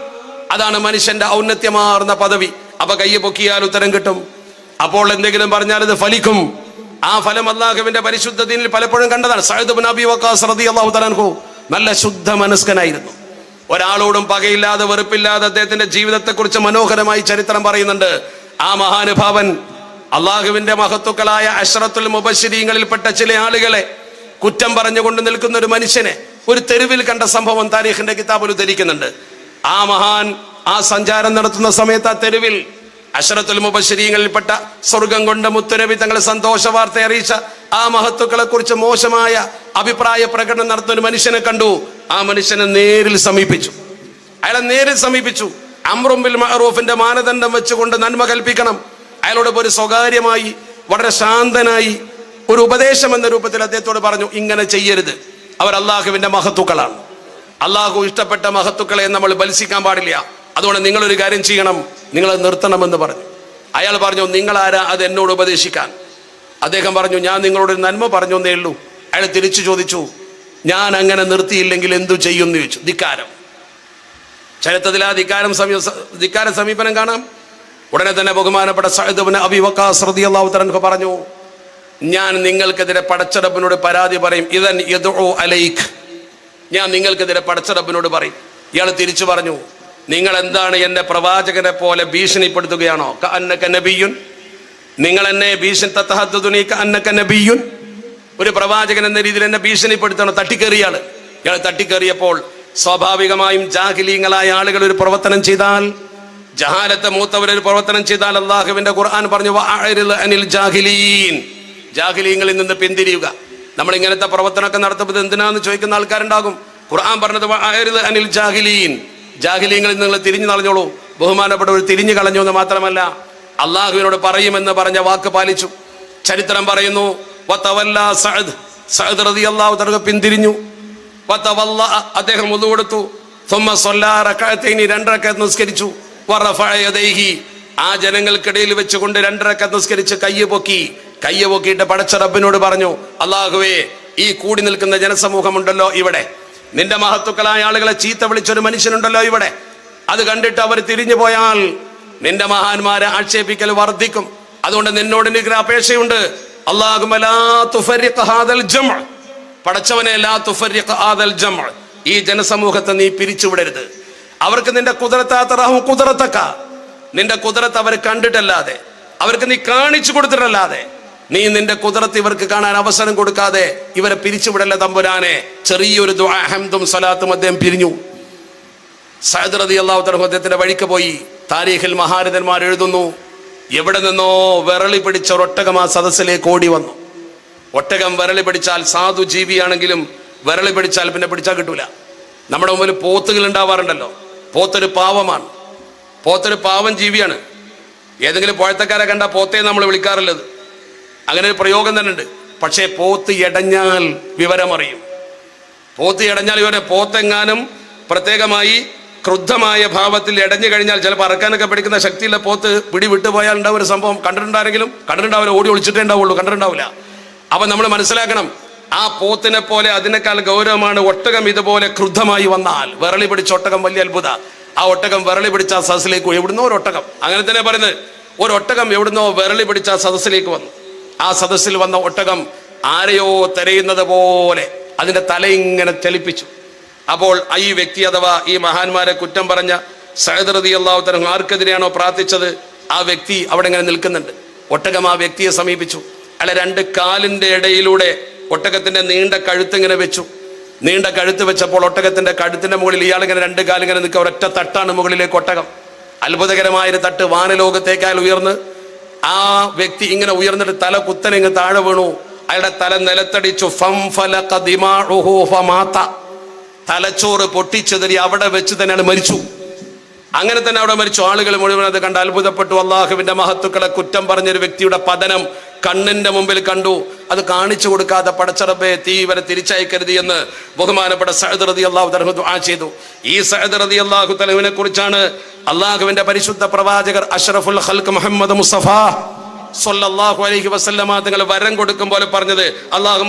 അതാണ് മനുഷ്യന്റെ ഔന്നത്യമാർന്ന പദവി. അപ്പൊ കയ്യെ പൊക്കിയാൽ ഉത്തരം കിട്ടും. അപ്പോൾ എന്തെങ്കിലും പറഞ്ഞാൽ ഇത് ഫലിക്കും. ആ ഫലം അള്ളാഹുവിന്റെ പരിശുദ്ധ ദീനിൽ പലപ്പോഴും കണ്ടതാണ്. സയ്യിദ് ഇബ്നു വക്കാസ് റളിയല്ലാഹു തആല നല്ല ശുദ്ധ മനസ്കനായിരുന്നു. ഒരാളോടും പകയില്ലാതെ വെറുപ്പില്ലാതെ അദ്ദേഹത്തിന്റെ ജീവിതത്തെക്കുറിച്ച് മനോഹരമായി ചരിത്രം പറയുന്നുണ്ട്. ആ മഹാനുഭാവൻ അള്ളാഹുവിന്റെ മഹത്തുക്കളായ അഷ്റത്തുൽ മുബശ്ശിരീങ്ങളിൽപ്പെട്ട ചില ആളുകളെ കുറ്റം പറഞ്ഞുകൊണ്ട് നിൽക്കുന്ന ഒരു മനുഷ്യനെ ഒരു തെരുവിൽ കണ്ട സംഭവം താരീഖിന്റെ കിതാബിൽ ഉദ്ധരിക്കുന്നുണ്ട്. ആ മഹാൻ ആ സഞ്ചാരം നടത്തുന്ന സമയത്ത് ആ തെരുവിൽ അഷറത്തുൽ മുബശ്ശരീങ്ങളിൽപ്പെട്ട സ്വർഗം കൊണ്ട് മുത്തുനബി തങ്ങളെ സന്തോഷ വാർത്ത അറിയിച്ച ആ മഹത്തുക്കളെ കുറിച്ച് മോശമായ അഭിപ്രായ പ്രകടനം നടത്തുന്ന ഒരു മനുഷ്യനെ കണ്ടു. ആ മനുഷ്യനെ നേരിൽ സമീപിച്ചു. അയാളെ നേരിൽ സമീപിച്ചു. അമ്രുംബിൽ മഹറൂഫിന്റെ മാനദണ്ഡം വെച്ചുകൊണ്ട് നന്മ കൽപ്പിക്കണം. അയാളോട് ഒരു സ്വകാര്യമായി വളരെ ശാന്തനായി ഒരു ഉപദേശം എന്ന രൂപത്തിൽ അദ്ദേഹത്തോട് പറഞ്ഞു ഇങ്ങനെ ചെയ്യരുത്. അവർ അള്ളാഹുവിന്റെ മഹത്തുക്കളാണ് അള്ളാഹു ഇഷ്ടപ്പെട്ട മഹത്തുക്കളെ നമ്മൾ ബത്സിക്കാൻ പാടില്ല. അതുകൊണ്ട് നിങ്ങളൊരു കാര്യം ചെയ്യണം. നിങ്ങളത് നിർത്തണമെന്ന് പറഞ്ഞു. അയാൾ പറഞ്ഞു നിങ്ങളാരാ അത് എന്നോട് ഉപദേശിക്കാൻ? അദ്ദേഹം പറഞ്ഞു ഞാൻ നിങ്ങളോട് നന്മ പറഞ്ഞു എന്നേ ഉള്ളൂ. അയാൾ തിരിച്ചു ചോദിച്ചു ഞാൻ അങ്ങനെ നിർത്തിയില്ലെങ്കിൽ എന്തു ചെയ്യും എന്ന് ചോദിച്ചു. ധിക്കാരം. ചരിത്രത്തിൽ ആ ധിക്കാരം സമീ ധിക്കാര സമീപനം കാണാം. ഉടനെ തന്നെ ബഹുമാനപ്പെട്ട സയ്യിദ് ഇബ്നു അബി വക്കാസ് റളിയല്ലാഹു പറഞ്ഞു ഞാൻ നിങ്ങൾക്കെതിരെ പടച്ചടപ്പിനോട് പരാതി പറയും. ഇതൻ യദ്ഉ അലൈക്. ഞാൻ നിങ്ങൾക്കെതിരെ പടച്ചടപ്പിനോട് പറയും. ഇയാൾ തിരിച്ചു പറഞ്ഞു നിങ്ങൾ എന്താണ് എന്റെ പ്രവാചകനെ പോലെ ഭീഷണിപ്പെടുത്തുകയാണോ? ക നബിയുൻ. നിങ്ങൾ എന്നെ ഭീഷണി തത്തഹദ്ദുനി ക നബിയുൻ. ഒരു പ്രവാചകൻ എന്ന രീതിയിൽ എന്നെ ഭീഷണിപ്പെടുത്തണം? തട്ടിക്കേറിയാൾ ഇയാൾ തട്ടിക്കേറിയപ്പോൾ സ്വാഭാവികമായും ജാഹിലീങ്ങളായ ആളുകൾ ഒരു പ്രവർത്തനം ചെയ്താൽ ജഹാലത്തെ മൂത്തവർ ഒരു പ്രവർത്തനം ചെയ്താൽ അള്ളാഹുവിന്റെ ഖുർആൻ പറഞ്ഞു "വഅഅ്രിദ് അനിൽ ജാഹിലീൻ. ജാഹിലീങ്ങളിൽ നിന്ന് പിന്തിരിയുക. നമ്മൾ ഇങ്ങനത്തെ പ്രവർത്തനമൊക്കെ നടത്തുമ്പോൾ എന്തിനാന്ന് ചോദിക്കുന്ന ആൾക്കാരുണ്ടാകും. ഖുർആൻ പറഞ്ഞത് "വഅഅ്രിദ് അനിൽ ജാഹിലീൻ. ജാഹിലീങ്ങളിൽ നിങ്ങൾ തിരിഞ്ഞു നടഞ്ഞോളൂ ബഹുമാനപ്പെട്ടവർ തിരിഞ്ഞു കളഞ്ഞു എന്ന് മാത്രമല്ല അള്ളാഹുവിനോട് പറയുമെന്ന് പറഞ്ഞ വാക്ക് പാലിച്ചു. ചരിത്രം പറയുന്നു സഅദ്. സഅദ് പിന്തിരിഞ്ഞു. അദ്ദേഹം മുതു കൊടുത്തു. നിസ്കരിച്ചു. ആ ജനങ്ങൾക്കിടയിൽ വെച്ചുകൊണ്ട് രണ്ടരക്കത്ത് നിസ്കരിച്ച് കയ്യ് പൊക്കി. കയ്യ് പൊക്കിയിട്ട് പടച്ച റബ്ബിനോട് പറഞ്ഞു അള്ളാഹുവേ ഈ കൂടി നിൽക്കുന്ന ജനസമൂഹമുണ്ടല്ലോ ഇവിടെ. നിന്റെ മഹത്തുക്കളായ ആളുകളെ ചീത്ത വിളിച്ചൊരു മനുഷ്യനുണ്ടല്ലോ ഇവിടെ. അത് കണ്ടിട്ട് അവർ തിരിഞ്ഞു പോയാൽ നിന്റെ മഹാന്മാരെ ആക്ഷേപിക്കൽ വർദ്ധിക്കും. അതുകൊണ്ട് നിന്നോട് എനിക്ക് അപേക്ഷയുണ്ട് പടച്ചവനെ ഈ ജനസമൂഹത്തെ നീ പിരിച്ചുവിടരുത്. അവർക്ക് നിന്റെ കുതിരത്താത്തറാഹും കുതിരത്തക്ക. നിന്റെ കുതിരത്ത് അവർ കണ്ടിട്ടല്ലാതെ. അവർക്ക് നീ കാണിച്ചു കൊടുത്തിട്ടല്ലാതെ. നീ നിന്റെ കുതിരത്ത് ഇവർക്ക് കാണാൻ അവസരം കൊടുക്കാതെ ഇവരെ പിരിച്ചുവിടല്ല തമ്പുരാനെ? ചെറിയൊരു ഹംദും സലാത്തും അദ്ദേഹം പിരിഞ്ഞു. സയദ് റതി അള്ളാഹു അദ്ദേഹത്തിന്റെ വഴിക്ക് പോയി. താരീഖിൽ മഹാരഥന്മാർ എഴുതുന്നു എവിടെ നിന്നോ വിരളി പിടിച്ച ഒരൊട്ടകം ആ സദസ്സിലേക്ക് ഓടി വന്നു. ഒട്ടകം വിരളി പിടിച്ചാൽ സാധു ജീവിയാണെങ്കിലും വിരളി പിടിച്ചാൽ പിന്നെ പിടിച്ചാൽ കിട്ടൂല. നമ്മുടെ മുമ്പിൽ പോത്തുകൾ ഉണ്ടാവാറുണ്ടല്ലോ. പോത്തൊരു പാവമാണ്. പോത്തൊരു പാവം ജീവിയാണ്. ഏതെങ്കിലും പോഴത്തക്കാരെ കണ്ട പോത്തേ നമ്മൾ വിളിക്കാറുള്ളത്. അങ്ങനെ ഒരു പ്രയോഗം തന്നെ ഉണ്ട് പക്ഷേ പോത്ത് എടഞ്ഞാൽ വിവരമറിയും. പോത്ത് എടഞ്ഞാൽ ഇവരെ പോത്തെങ്ങാനും പ്രത്യേകമായി ക്രുദ്ധമായ ഭാവത്തിൽ എടഞ്ഞു കഴിഞ്ഞാൽ ചിലപ്പോൾ അറക്കാനൊക്കെ പഠിക്കുന്ന ശക്തിയുള്ള പോത്ത് പിടി വിട്ടുപോയാൽ ഉണ്ടാവും ഒരു സംഭവം കണ്ടിട്ടുണ്ടാരെങ്കിലും കണ്ടിട്ടുണ്ടാവില്ല ഓടി ഒളിച്ചിട്ടേ ഉണ്ടാവുള്ളൂ കണ്ടിട്ടുണ്ടാവില്ല. അപ്പം നമ്മൾ മനസ്സിലാക്കണം ആ പോത്തിനെ പോലെ അതിനേക്കാൾ ഗൗരവമാണ് ഒട്ടകം ഇതുപോലെ ക്രുദ്ധമായി വന്നാൽ. വിരളി പിടിച്ച ഒട്ടകം വലിയ അത്ഭുത. ആ ഒട്ടകം വിരളി പിടിച്ച സദസ്സിലേക്ക്. എവിടുന്നോ ഒരു ഒട്ടകം. അങ്ങനെ തന്നെ പറയുന്നത് ഒരു ഒട്ടകം എവിടുന്നോ വിരളി പിടിച്ച സദസ്സിലേക്ക് വന്നു. ആ സദസ്സിൽ വന്ന ഒട്ടകം ആരെയോ തെരയുന്നത് പോലെ അതിന്റെ തല ഇങ്ങനെ ചലിപ്പിച്ചു. അപ്പോൾ ഈ വ്യക്തി അഥവാ ഈ മഹാന്മാരെ കുറ്റം പറഞ്ഞ സഹദ് റതി അള്ളാഹു തരം ആർക്കെതിരെയാണോ പ്രാർത്ഥിച്ചത്? ആ വ്യക്തി അവിടെ ഇങ്ങനെ നിൽക്കുന്നുണ്ട്. ഒട്ടകം ആ വ്യക്തിയെ സമീപിച്ചു. അയാളെ രണ്ട് കാലിന്റെ ഇടയിലൂടെ ഒട്ടകത്തിന്റെ നീണ്ട കഴുത്ത് ഇങ്ങനെ വെച്ചു. നീണ്ട കഴുത്ത് വെച്ചപ്പോൾ ഒട്ടകത്തിന്റെ കഴുത്തിന്റെ മുകളിൽ ഇയാൾ ഇങ്ങനെ രണ്ട് കാലിങ്ങനെ നിൽക്കുക. ഒരൊറ്റ തട്ടാണ് മുകളിലേക്ക് ഒട്ടകം. അത്ഭുതകരമായൊരു തട്ട് വാനലോകത്തേക്കാൾ ഉയർന്ന് ആ വ്യക്തി ഇങ്ങനെ ഉയർന്നിട്ട് തല കുത്തനെ ഇങ്ങ് താഴെ വീണു. അയാളുടെ തല നിലത്തടിച്ചു. തലച്ചോറ് പൊട്ടിച്ചെതിരി അവിടെ വെച്ച് തന്നെയാണ് മരിച്ചു. അങ്ങനെ തന്നെ അവിടെ മരിച്ചു ആളുകൾ മുഴുവൻ അത് കണ്ട് അത്ഭുതപ്പെട്ടു. അള്ളാഹുവിന്റെ മഹത്തുക്കളെ കുറ്റം പറഞ്ഞൊരു വ്യക്തിയുടെ പതനം കണ്ണിന്റെ മുമ്പിൽ കണ്ടു. അത് കാണിച്ചു കൊടുക്കാതെ പടച്ചറബെ തീ ഇവരെ തിരിച്ചയക്കരുത് എന്ന് ബഹുമാനപ്പെട്ട സഹദ് റതി അള്ളാഹു തലഹു ആ ചെയ്തു. ഈ സഹദ് റതി അള്ളാഹു തലഹുവിനെ കുറിച്ചാണ് അള്ളാഹുവിന്റെ പരിശുദ്ധ പ്രവാചകർ അഷ്റഫുൽ ഹൽക്ക് മുഹമ്മദ് മുസഫ സല്ലല്ലാഹു അലൈഹി വസല്ലമ വരം കൊടുക്കും പോലെ പറഞ്ഞത് അള്ളാഹു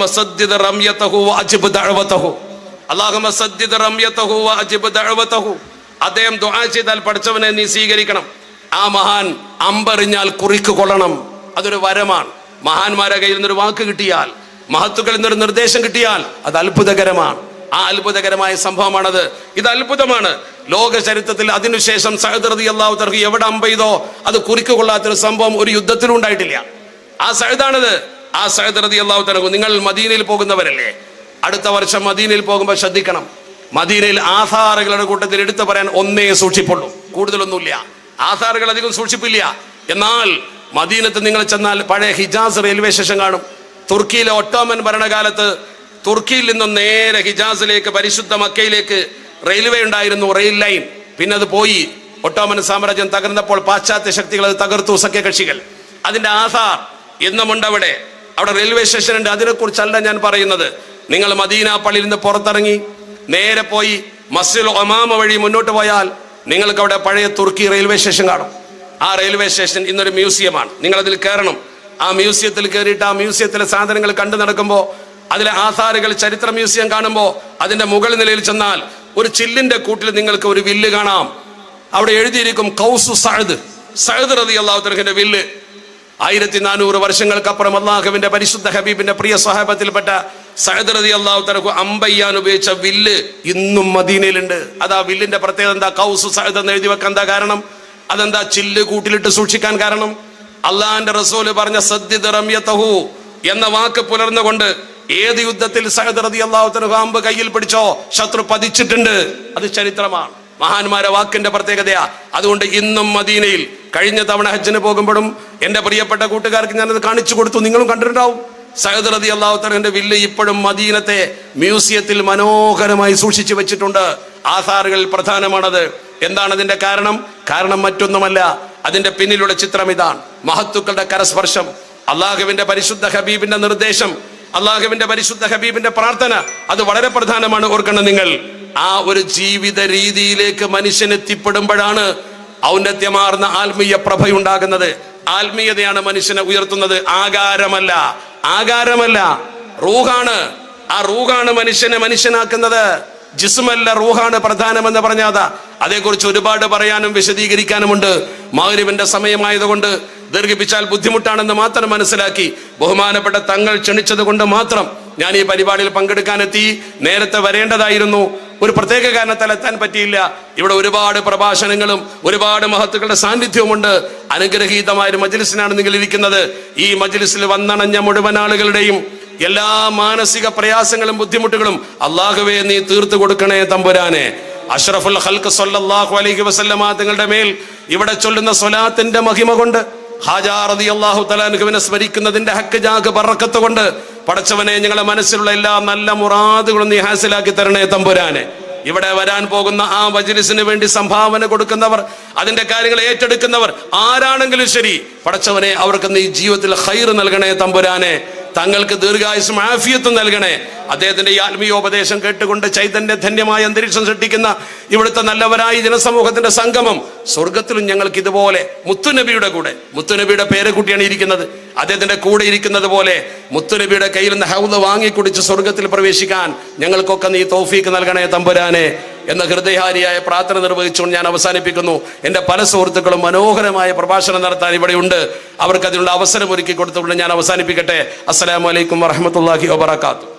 വഅജിബ് ദഅവതഹു. അദ്ദേഹം ദുആ ചെയ്താൽ പഠിച്ചവനെ നീ സ്വീകരിക്കണം. ആ മഹാൻ അമ്പറിഞ്ഞാൽ കുറിക്ക് കൊള്ളണം. അതൊരു വരമാണ്. മഹാന്മാരെ കയ്യിൽ നിന്നൊരു വാക്ക് കിട്ടിയാൽ മഹത്തുക്കളിൽ നിന്നൊരു നിർദ്ദേശം കിട്ടിയാൽ അത് അത്ഭുതകരമാണ്. ആ അത്ഭുതകരമായ സംഭവമാണത്. ഇത് അത്ഭുതമാണ്. ലോക ചരിത്രത്തിൽ അതിനുശേഷം സഹദർദി അള്ളാഹു തർഹി എവിടെ അമ്പെയ്തോ അത് കുറിക്ക് കൊള്ളാത്തൊരു സംഭവം ഒരു യുദ്ധത്തിലും ഉണ്ടായിട്ടില്ല. ആ സഹദാണിത് ആ സഹദർദി അള്ളാഹു തർഹു നിങ്ങൾ മദീനയിൽ പോകുന്നവരല്ലേ? അടുത്ത വർഷം മദീനയിൽ പോകുമ്പോൾ ശ്രദ്ധിക്കണം. മദീനയിൽ ആധാറുകളുടെ കൂട്ടത്തിൽ എടുത്തു പറയാൻ ഒന്നേ സൂക്ഷിപ്പുള്ളൂ. കൂടുതലൊന്നുമില്ല. ആധാറുകൾ അധികം സൂക്ഷിപ്പില്ല. എന്നാൽ മദീനത്ത് നിങ്ങൾ ചെന്നാൽ പഴയ ഹിജാസ് റെയിൽവേ സ്റ്റേഷൻ കാണും. തുർക്കിയിലെ ഒട്ടോമൻ ഭരണകാലത്ത് തുർക്കിയിൽ നിന്നും നേരെ ഹിജാസിലേക്ക് പരിശുദ്ധ മക്കയിലേക്ക് റെയിൽവേ ഉണ്ടായിരുന്നു റെയിൽ ലൈൻ. പിന്നെ അത് പോയി. ഒട്ടോമൻ സാമ്രാജ്യം തകർന്നപ്പോൾ പാശ്ചാത്യ ശക്തികൾ അത് തകർത്തു സഖ്യകക്ഷികൾ. അതിന്റെ ആധാർ എന്നുമുണ്ട് അവിടെ. അവിടെ റെയിൽവേ സ്റ്റേഷൻ ഉണ്ട് അതിനെക്കുറിച്ചല്ല ഞാൻ പറയുന്നത്. നിങ്ങൾ മദീന പള്ളിയിൽ നിന്ന് പുറത്തിറങ്ങി നേരെ പോയി മസ്ജിദ് ഒമാമ വഴി മുന്നോട്ട് പോയാൽ നിങ്ങൾക്ക് അവിടെ പഴയ തുർക്കി റെയിൽവേ സ്റ്റേഷൻ കാണും. ആ റെയിൽവേ സ്റ്റേഷൻ ഇന്നൊരു മ്യൂസിയമാണ്. നിങ്ങൾ അതിൽ കയറണം. ആ മ്യൂസിയത്തിൽ കയറിയിട്ട് ആ മ്യൂസിയത്തിലെ സാധനങ്ങൾ കണ്ടു നടക്കുമ്പോൾ അതിലെ ആധാറുകൾ ചരിത്ര മ്യൂസിയം കാണുമ്പോൾ അതിന്റെ മുകൾ നിലയിൽ ചെന്നാൽ ഒരു ചില്ലിന്റെ കൂട്ടിൽ നിങ്ങൾക്ക് ഒരു വില്ല് കാണാം. അവിടെ എഴുതിയിരിക്കും കൗസു സഹദ് സഹദ് റതി അള്ളാഹുത്തർഹിന്റെ വില്ല്. ആയിരത്തി നാനൂറ് വർഷങ്ങൾക്കപ്പുറം അള്ളാഹുവിന്റെ പരിശുദ്ധ ഹബീബിന്റെ പ്രിയ സ്വഹാബത്തിൽപ്പെട്ട റതി അള്ളാഹു തർഹു അമ്പയ്യാൻ ഉപയോഗിച്ച വില്ല് ഇന്നും മദീനയിലുണ്ട്. അത് ആ വില്ലിന്റെ പ്രത്യേകത എന്താ? കൗസു സഹദ് എന്ന് എഴുതി വെക്കാൻ എന്താ കാരണം? അതെന്താ? ചില്ല് കൂട്ടിലിട്ട് സൂക്ഷിക്കാൻ കാരണം? അള്ളാഹിന്റെ റസൂൽ പറഞ്ഞ സദ്ദിദ് റമ്യതഹു എന്ന വാക്ക് പുലർന്നുകൊണ്ട് ഏത് യുദ്ധത്തിൽ സഹദ് റതി അള്ളാഹുത്തന് അമ്പ് കയ്യിൽ പിടിച്ചോ? ശത്രു പതിച്ചിട്ടുണ്ട്. അത് ചരിത്രമാണ്. മഹാന്മാരെ വാക്കിന്റെ പ്രത്യേകതയാ. അതുകൊണ്ട് ഇന്നും മദീനയിൽ കഴിഞ്ഞ തവണ ഹജ്ജിന് പോകുമ്പോഴും എന്റെ പ്രിയപ്പെട്ട കൂട്ടുകാർക്ക് ഞാനത് കാണിച്ചു കൊടുത്തു. നിങ്ങളും കണ്ടിട്ടുണ്ടാവും. സഹദ് റതി അള്ളാഹുത്തറിന്റെ വില്ല് ഇപ്പോഴും മദീനത്തെ മ്യൂസിയത്തിൽ മനോഹരമായി സൂക്ഷിച്ചു വെച്ചിട്ടുണ്ട്. ആധാറുകളിൽ പ്രധാനമാണത്. എന്താണ് അതിന്റെ കാരണം? കാരണം മറ്റൊന്നുമല്ല. അതിന്റെ പിന്നിലുള്ള ചിത്രം ഇതാണ്. മഹത്തുക്കളുടെ കരസ്പർശം. അള്ളാഹുവിന്റെ പരിശുദ്ധ ഹബീബിന്റെ നിർദ്ദേശം. അള്ളാഹുവിന്റെ പരിശുദ്ധ ഹബീബിന്റെ പ്രാർത്ഥന. അത് വളരെ പ്രധാനമാണ്. ഓർക്കണം നിങ്ങൾ. ആ ഒരു ജീവിത രീതിയിലേക്ക് മനുഷ്യൻ എത്തിപ്പെടുമ്പോഴാണ് ഔന്നത്യമാർന്ന ആത്മീയ പ്രഭയുണ്ടാകുന്നത്. ആത്മീയതയാണ് മനുഷ്യനെ ഉയർത്തുന്നത്. ആകാരമല്ല. ആകാരമല്ല റൂഹാണ്. ആ റൂഹാണ് മനുഷ്യനെ മനുഷ്യനാക്കുന്നത്. ജിസ്മല്ല റൂഹാണ് പ്രധാനമെന്ന് പറഞ്ഞാതാ. അതേക്കുറിച്ച് ഒരുപാട് പറയാനും വിശദീകരിക്കാനുമുണ്ട്. മൗര്യവിന്റെ സമയമായതുകൊണ്ട് ദീർഘിപ്പിച്ചാൽ ബുദ്ധിമുട്ടാണെന്ന് മാത്രം മനസ്സിലാക്കി ബഹുമാനപ്പെട്ട തങ്ങൾ ക്ഷണിച്ചത് കൊണ്ട് മാത്രം ഞാൻ ഈ പരിപാടിയിൽ പങ്കെടുക്കാനെത്തി. നേരത്തെ വരേണ്ടതായിരുന്നു. ഒരു പ്രത്യേക കാരണത്താൽ എത്താൻ പറ്റിയില്ല. ഇവിടെ ഒരുപാട് പ്രഭാഷണങ്ങളും ഒരുപാട് മഹത്തുക്കളുടെ സാന്നിധ്യവുമുണ്ട്. അനുഗ്രഹീതമായ ഒരു മജ്ലിസിനാണ് നിങ്ങൾ ഇരിക്കുന്നത്. ഈ മജ്ലിസിൽ വന്നണഞ്ഞ മുഴുവൻ ആളുകളുടെയും എല്ലാ മാനസിക പ്രയാസങ്ങളും ബുദ്ധിമുട്ടുകളും അള്ളാഹുവേ നീ തീർത്തു കൊടുക്കണേ തമ്പുരാനെ. അഷ്റഫുൽ ഹൽക്ക് സൊല്ലാഹു അലൈഹി വസല്ലമാ തങ്ങളുടെ മേൽ ഇവിടെ ചൊല്ലുന്ന സ്വലാത്തിന്റെ മഹിമ കൊണ്ട് ഹാജാറതി അള്ളാഹു തലാനുഖുവിനെ സ്മരിക്കുന്നതിന്റെ ഹക്ക് ജാഗ് പറക്കത്ത് കൊണ്ട് പടച്ചവനെ ഞങ്ങളുടെ മനസ്സിലുള്ള എല്ലാ നല്ല മുറാദുകളും നീ ഹാസിലാക്കി തരണേ തമ്പുരാനെ. ഇവിടെ വരാൻ പോകുന്ന ആ മജ്ലിസിന് വേണ്ടി സംഭാവന കൊടുക്കുന്നവർ അതിന്റെ കാര്യങ്ങൾ ഏറ്റെടുക്കുന്നവർ ആരാണെങ്കിലും ശരി പടച്ചവനെ അവർക്ക് നീ ജീവിതത്തിൽ ഹൈർ നൽകണേ തമ്പുരാനെ. തങ്ങൾക്ക് ദീർഘായുസും ആഫിയത്തും നൽകണേ. അദ്ദേഹത്തിന്റെ ഈ ആത്മീയോപദേശം കേട്ടുകൊണ്ട് ചൈതന്യ ധന്യമായ അന്തരീക്ഷം സൃഷ്ടിക്കുന്ന ഇവിടുത്തെ നല്ലവരായ ജനസമൂഹത്തിന്റെ സംഗമം സ്വർഗത്തിലും ഞങ്ങൾക്ക് ഇതുപോലെ മുത്തുനബിയുടെ കൂടെ. മുത്തുനബിയുടെ പേരക്കുട്ടിയാണ് ഇരിക്കുന്നത്. അദ്ദേഹത്തിന്റെ കൂടെ ഇരിക്കുന്നത് പോലെ മുത്തുനബിയുടെ കയ്യിൽ നിന്ന് ഹൗദ് വാങ്ങിക്കുടിച്ച് സ്വർഗത്തിൽ പ്രവേശിക്കാൻ ഞങ്ങൾക്കൊക്കെ നീ തോഫീക്ക് നൽകണേ തമ്പുരാനെ. എന്ന ഹൃദയഹാരിയായ പ്രാർത്ഥന നിർവഹിച്ചുകൊണ്ട് ഞാൻ അവസാനിപ്പിക്കുന്നു. എന്റെ പല സുഹൃത്തുക്കളും മനോഹരമായ പ്രഭാഷണം നടത്താൻ ഇവിടെയുണ്ട് അവർക്ക് അതിനുള്ള അവസരം ഒരുക്കി കൊടുത്തുകൊണ്ട് ഞാൻ അവസാനിപ്പിക്കട്ടെ. അസ്സലാമലൈക്കും വറഹമത്തല്ലാഹി വാബർക്കാത്തു